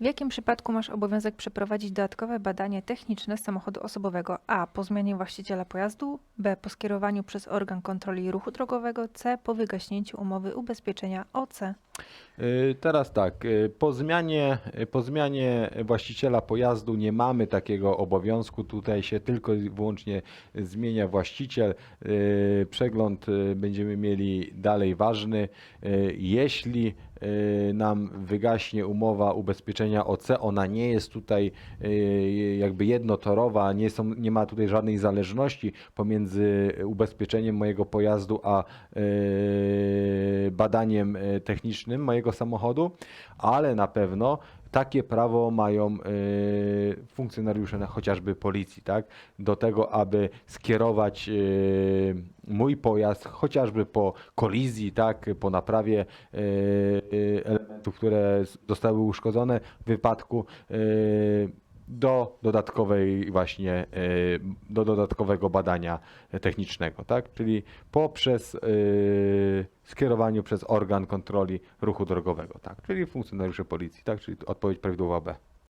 W jakim przypadku masz obowiązek przeprowadzić dodatkowe badanie techniczne samochodu osobowego? A. Po zmianie właściciela pojazdu, B. Po skierowaniu przez organ kontroli ruchu drogowego, C. Po wygaśnięciu umowy ubezpieczenia. OC? Y, Teraz tak, y, po zmianie, y, po zmianie właściciela pojazdu nie mamy takiego obowiązku. Tutaj się tylko i wyłącznie zmienia właściciel. Przegląd będziemy mieli dalej ważny. Jeśli nam wygaśnie umowa ubezpieczenia OC, ona nie jest tutaj jakby jednotorowa, nie, są, nie ma tutaj żadnej zależności pomiędzy ubezpieczeniem mojego pojazdu a badaniem y, technicznym mojego samochodu, ale na pewno takie prawo mają y, funkcjonariusze na chociażby policji, tak? Do tego, aby skierować y, mój pojazd chociażby po kolizji, tak? Po naprawie elementów, które zostały uszkodzone w wypadku do dodatkowej właśnie, y, do dodatkowego badania technicznego, tak? Czyli poprzez y, skierowaniu przez organ kontroli ruchu drogowego, tak? Czyli funkcjonariusze policji, tak? Czyli odpowiedź prawidłowa B.